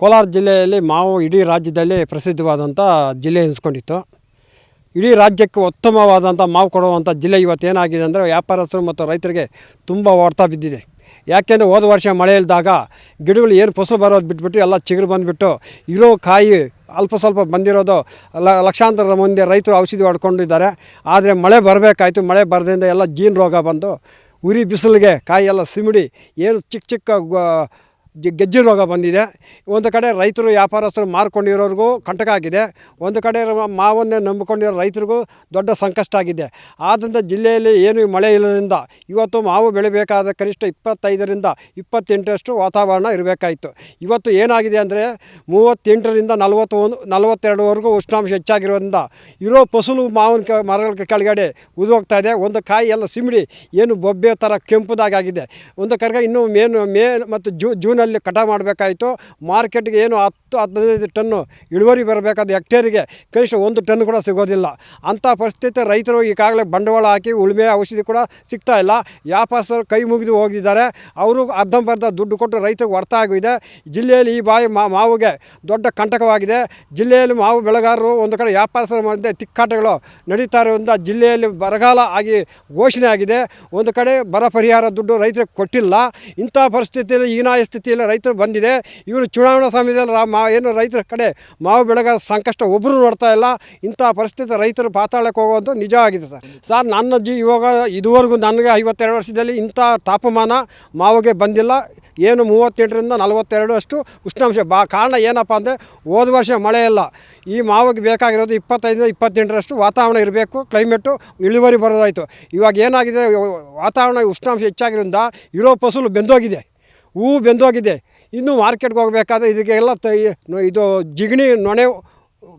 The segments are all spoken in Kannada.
ಕೋಲಾರ ಜಿಲ್ಲೆಯಲ್ಲಿ ಮಾವು ಇಡೀ ರಾಜ್ಯದಲ್ಲಿ ಪ್ರಸಿದ್ಧವಾದಂಥ ಜಿಲ್ಲೆ ಎನಿಸ್ಕೊಂಡಿತ್ತು. ಇಡೀ ರಾಜ್ಯಕ್ಕೆ ಉತ್ತಮವಾದಂಥ ಮಾವು ಕೊಡುವಂಥ ಜಿಲ್ಲೆ ಇವತ್ತೇನಾಗಿದೆ ಅಂದರೆ ವ್ಯಾಪಾರಸ್ಥರು ಮತ್ತು ರೈತರಿಗೆ ತುಂಬ ಹೊಡ್ತಾ ಬಿದ್ದಿದೆ. ಯಾಕೆಂದರೆ ಹೋದ ವರ್ಷ ಮಳೆ ಇಲ್ದಾಗ ಗಿಡಗಳು ಏನು ಫಸಲು ಬರೋದು ಬಿಟ್ಬಿಟ್ಟು ಎಲ್ಲ ಚಿಗುರು ಬಂದುಬಿಟ್ಟು ಇರೋ ಕಾಯಿ ಅಲ್ಪ ಸ್ವಲ್ಪ ಬಂದಿರೋದು ಲಕ್ಷಾಂತರ ಮುಂದೆ ರೈತರು ಔಷಧಿ ಹೊಡ್ಕೊಂಡಿದ್ದಾರೆ. ಆದರೆ ಮಳೆ ಬರಬೇಕಾಯ್ತು. ಮಳೆ ಬರದಿಂದ ಎಲ್ಲ ಜೀನ್ ರೋಗ ಬಂದು ಉರಿ ಬಿಸಿಲಿಗೆ ಕಾಯಿ ಎಲ್ಲ ಸಿಮಿಡಿ ಏನು ಚಿಕ್ಕ ಚಿಕ್ಕ ಗೆಜ್ಜೆ ರೋಗ ಬಂದಿದೆ. ಒಂದು ಕಡೆ ರೈತರು ವ್ಯಾಪಾರಸ್ಥರು ಮಾರ್ಕೊಂಡಿರೋರಿಗೂ ಕಂಟಕ ಆಗಿದೆ. ಒಂದು ಕಡೆ ಮಾವನ್ನೇ ನಂಬಿಕೊಂಡಿರೋ ರೈತರಿಗೂ ದೊಡ್ಡ ಸಂಕಷ್ಟ ಆಗಿದೆ. ಆದ್ದರಿಂದ ಜಿಲ್ಲೆಯಲ್ಲಿ ಏನು ಮಳೆ ಇಲ್ಲದ್ರಿಂದ ಇವತ್ತು ಮಾವು ಬೆಳಿಬೇಕಾದ ಕನಿಷ್ಠ ಇಪ್ಪತ್ತೈದರಿಂದ ಇಪ್ಪತ್ತೆಂಟರಷ್ಟು ವಾತಾವರಣ ಇರಬೇಕಾಯಿತು. ಇವತ್ತು ಏನಾಗಿದೆ ಅಂದರೆ ಮೂವತ್ತೆಂಟರಿಂದ ನಲವತ್ತು ಒಂದು ನಲವತ್ತೆರಡುವರೆಗೂ ಉಷ್ಣಾಂಶ ಹೆಚ್ಚಾಗಿರೋದ್ರಿಂದ ಇರೋ ಫಸಲು ಮಾವಿನ ಕ ಮರಗಳ ಕೆಳಗಡೆ ಉದುರೋಗ್ತಾ ಇದೆ. ಒಂದು ಕಾಯಿ ಎಲ್ಲ ಸಿಮಿಡಿ ಏನು ಬೊಬ್ಬೆ ಥರ ಕೆಂಪುದಾಗಿದೆ ಒಂದು ಕರ್ಗ ಇನ್ನೂ ಮೇನು ಮೇ ಮತ್ತು ಜೂ ಜೂನಲ್ಲಿ ಕಟ ಮಾಡಬೇಕಾಯಿತು, ಮಾರ್ಕೆಟ್ಗೆ ಏನು ಹತ್ತು ಹದಿನೈದು ಟನ್ನು ಇಳುವರಿ ಬರಬೇಕಾದ ಹೆಕ್ಟೇರಿಗೆ ಕನಿಷ್ಠ ಒಂದು ಟನ್ ಕೂಡ ಸಿಗೋದಿಲ್ಲ. ಅಂಥ ಪರಿಸ್ಥಿತಿ ರೈತರು ಈಗಾಗಲೇ ಬಂಡವಾಳ ಹಾಕಿ ಉಳುಮೆ ಔಷಧಿ ಕೂಡ ಸಿಗ್ತಾ ಇಲ್ಲ. ವ್ಯಾಪಾರಸ್ಥರು ಕೈ ಮುಗಿದು ಹೋಗಿದ್ದಾರೆ. ಅವರು ಅರ್ಧಂಬರ್ಧ ದುಡ್ಡು ಕೊಟ್ಟು ರೈತರಿಗೆ ಹೊರ್ತ ಆಗಿದೆ. ಜಿಲ್ಲೆಯಲ್ಲಿ ಈ ಬಾಯಿ ಮಾವಿಗೆ ದೊಡ್ಡ ಕಂಟಕವಾಗಿದೆ. ಜಿಲ್ಲೆಯಲ್ಲಿ ಮಾವು ಬೆಳೆಗಾರರು ಒಂದು ಕಡೆ ವ್ಯಾಪಾರಸ್ಥರ ಮಧ್ಯೆ ತಿಕ್ಕಾಟಗಳು ನಡೀತಾ ಇರೋದ್ರಿಂದ ಜಿಲ್ಲೆಯಲ್ಲಿ ಬರಗಾಲ ಆಗಿ ಘೋಷಣೆ ಆಗಿದೆ ಒಂದು ಕಡೆ ಬರ ಪರಿಹಾರ ದುಡ್ಡು ರೈತರಿಗೆ ಕೊಟ್ಟಿಲ್ಲ. ಇಂಥ ಪರಿಸ್ಥಿತಿಯಲ್ಲಿ ಈಗಿನ ಸ್ಥಿತಿಯಲ್ಲಿ ರೈತರು ಬಂದಿದೆ. ಇವರು ಚುನಾವಣಾ ಸಮಯದಲ್ಲಿ ಮಾ ಏನು ರೈತರ ಕಡೆ ಮಾವು ಬೆಳೆಗಾರ ಸಂಕಷ್ಟ ಒಬ್ಬರು ನೋಡ್ತಾ ಇಲ್ಲ. ಇಂಥ ಪರಿಸ್ಥಿತಿ ರೈತರು ಪಾತಾಳಕ್ಕೆ ಹೋಗುವಂಥ ನಿಜ ಆಗಿದೆ ಸರ್. ಸರ್, ನನ್ನ ಜಿ ಇವಾಗ ಇದುವರೆಗೂ ನನಗೆ ಐವತ್ತೆರಡು ವರ್ಷದಲ್ಲಿ ಇಂಥ ತಾಪಮಾನ ಮಾವಿಗೆ ಬಂದಿಲ್ಲ. ಏನು ಮೂವತ್ತೆಂಟರಿಂದ ನಲವತ್ತೆರಡು ಅಷ್ಟು ಉಷ್ಣಾಂಶ. ಬಾ ಕಾರಣ ಏನಪ್ಪ ಅಂದರೆ ಹೋದ ವರ್ಷ ಮಳೆ ಇಲ್ಲ. ಈ ಮಾವಿಗೆ ಬೇಕಾಗಿರೋದು ಇಪ್ಪತ್ತೈದರಿಂದ ಇಪ್ಪತ್ತೆಂಟರಷ್ಟು ವಾತಾವರಣ ಇರಬೇಕು. ಕ್ಲೈಮೇಟು ಇಳುವರಿ ಬರೋದಾಯಿತು. ಇವಾಗ ಏನಾಗಿದೆ? ವಾತಾವರಣ ಉಷ್ಣಾಂಶ ಹೆಚ್ಚಾಗಿರೋದ್ರಿಂದ ಇರೋ ಫಸಲು ಬೆಂದೋಗಿದೆ. ಹೂವು ಬೆಂದೋಗಿದೆ. ಇನ್ನೂ ಮಾರ್ಕೆಟ್ಗೆ ಹೋಗಬೇಕಾದ್ರೆ ಇದಕ್ಕೆಲ್ಲ ತ ಇದು ಜಿಗಣಿ ನೊಣೆ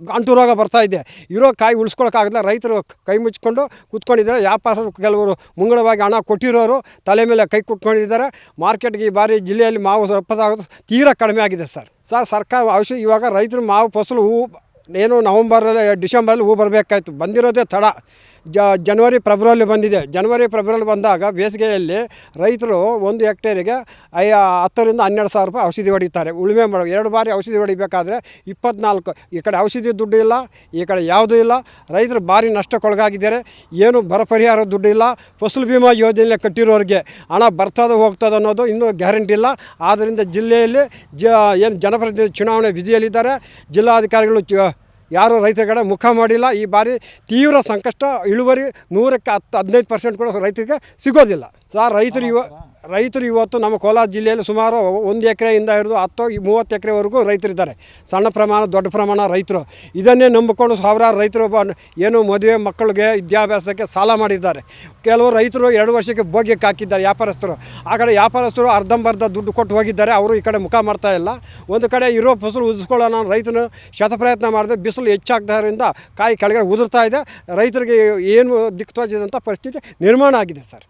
ಗಂಟು ರೋಗ ಬರ್ತಾ ಇದೆ. ಇರೋ ಕಾಯಿ ಉಳಿಸ್ಕೊಳಕ್ಕಾಗಲ್ಲ. ರೈತರು ಕೈ ಮುಚ್ಕೊಂಡು ಕೂತ್ಕೊಂಡಿದ್ದಾರೆ. ವ್ಯಾಪಾರ ಕೆಲವರು ಮುಂಗಡವಾಗಿ ಹಣ ಕೊಟ್ಟಿರೋರು ತಲೆ ಮೇಲೆ ಕೈ ಕುಟ್ಕೊಂಡಿದ್ದಾರೆ. ಮಾರ್ಕೆಟ್ಗೆ ಈ ಬಾರಿ ಜಿಲ್ಲೆಯಲ್ಲಿ ಮಾವು ರಫತಾಗೋದು ತೀರಾ ಕಡಿಮೆ ಆಗಿದೆ ಸರ್. ಸರ್, ಸರ್ಕಾರ ಅವಶ್ಯ ಇವಾಗ ರೈತರು ಮಾವು ಫಸಲು ಹೂವು ಏನು ನವಂಬರಲ್ಲಿ ಡಿಸೆಂಬರಲ್ಲಿ ಹೂ ಬರಬೇಕಾಯ್ತು. ಬಂದಿರೋದೇ ತಡ. ಜ ಜನವರಿ, ಫೆಬ್ರವರಿ ಬಂದಿದೆ. ಜನವರಿ, ಫೆಬ್ರವರಿ ಬಂದಾಗ ಬೇಸಿಗೆಯಲ್ಲಿ ರೈತರು ಒಂದು ಹೆಕ್ಟೇರಿಗೆ ಐ ಹತ್ತರಿಂದ ಹನ್ನೆರಡು ಸಾವಿರ ರೂಪಾಯಿ ಔಷಧಿ ಹೊಡಿತಾರೆ. ಉಳುಮೆ ಮಾಡೋ, ಎರಡು ಬಾರಿ ಔಷಧಿ ಹೊಡಿಬೇಕಾದ್ರೆ ಇಪ್ಪತ್ನಾಲ್ಕು, ಈ ಕಡೆ ಔಷಧಿ ದುಡ್ಡು ಇಲ್ಲ, ಈ ಕಡೆ ಯಾವುದೂ ಇಲ್ಲ. ರೈತರು ಭಾರಿ ನಷ್ಟಕ್ಕೊಳಗಾಗಿದ್ದಾರೆ. ಏನು ಬರ ಪರಿಹಾರ ದುಡ್ಡು ಇಲ್ಲ. ಫಸಲು ಬಿಮಾ ಯೋಜನೆ ಕಟ್ಟಿರೋರಿಗೆ ಹಣ ಬರ್ತದೆ ಹೋಗ್ತದೆ ಅನ್ನೋದು ಇನ್ನೂ ಗ್ಯಾರಂಟಿ ಇಲ್ಲ. ಆದ್ದರಿಂದ ಜಿಲ್ಲೆಯಲ್ಲಿ ಜ, ಏನು ಜನಪ್ರತಿನಿಧಿ ಚುನಾವಣೆ ಬಿಜಿಯಲ್ಲಿದ್ದಾರೆ ಜಿಲ್ಲಾಧಿಕಾರಿಗಳು ಚ ಯಾರೂ ರೈತರ ಕಡೆ ಮುಖ ಮಾಡಿಲ್ಲ. ಈ ಬಾರಿ ತೀವ್ರ ಸಂಕಷ್ಟ ಇಳುವರಿ ನೂರಕ್ಕೆ ಹತ್ತು ಹದಿನೈದು ಪರ್ಸೆಂಟ್ ಕೂಡ ರೈತರಿಗೆ ಸಿಗೋದಿಲ್ಲ. ಸರ್ ರೈತರು ಇವ ರೈತರು ಇವತ್ತು ನಮ್ಮ ಕೋಲಾರ ಜಿಲ್ಲೆಯಲ್ಲಿ ಸುಮಾರು ಒಂದು ಎಕರೆಯಿಂದ ಹಿಡಿದು ಹತ್ತು, ಮೂವತ್ತು ಎಕರೆವರೆಗೂ ರೈತರಿದ್ದಾರೆ. ಸಣ್ಣ ಪ್ರಮಾಣ, ದೊಡ್ಡ ಪ್ರಮಾಣ ರೈತರು. ಇದನ್ನೇ ನಂಬಿಕೊಂಡು ಸಾವಿರಾರು ರೈತರು ಏನು ಮದುವೆ ಮಕ್ಕಳಿಗೆ ವಿದ್ಯಾಭ್ಯಾಸಕ್ಕೆ ಸಾಲ ಮಾಡಿದ್ದಾರೆ. ಕೆಲವು ರೈತರು ಎರಡು ವರ್ಷಕ್ಕೆ ಭೋಗ್ಯಕ್ಕೆ ಹಾಕಿದ್ದಾರೆ ವ್ಯಾಪಾರಸ್ಥರು. ಆ ಕಡೆ ವ್ಯಾಪಾರಸ್ಥರು ಅರ್ಧಂಬರ್ಧ ದುಡ್ಡು ಕೊಟ್ಟು ಹೋಗಿದ್ದಾರೆ. ಅವರು ಈ ಕಡೆ ಮುಖ ಮಾಡ್ತಾ ಇಲ್ಲ. ಒಂದು ಕಡೆ ಇರೋ ಫಸಲು ಉದಿಸ್ಕೊಳ್ಳೋಣ ರೈತನು ಶತಪ್ರಯತ್ನ ಮಾಡಿದೆ. ಬಿಸಿಲು ಹೆಚ್ಚಾಗ್ದಾರಿಂದ ಕಾಯಿ ಕೆಳಗಡೆ ಉದುರ್ತಾ ಇದೆ. ರೈತರಿಗೆ ಏನು ದಿಕ್ತೋಚಿದಂಥ ಪರಿಸ್ಥಿತಿ ನಿರ್ಮಾಣ ಆಗಿದೆ ಸರ್.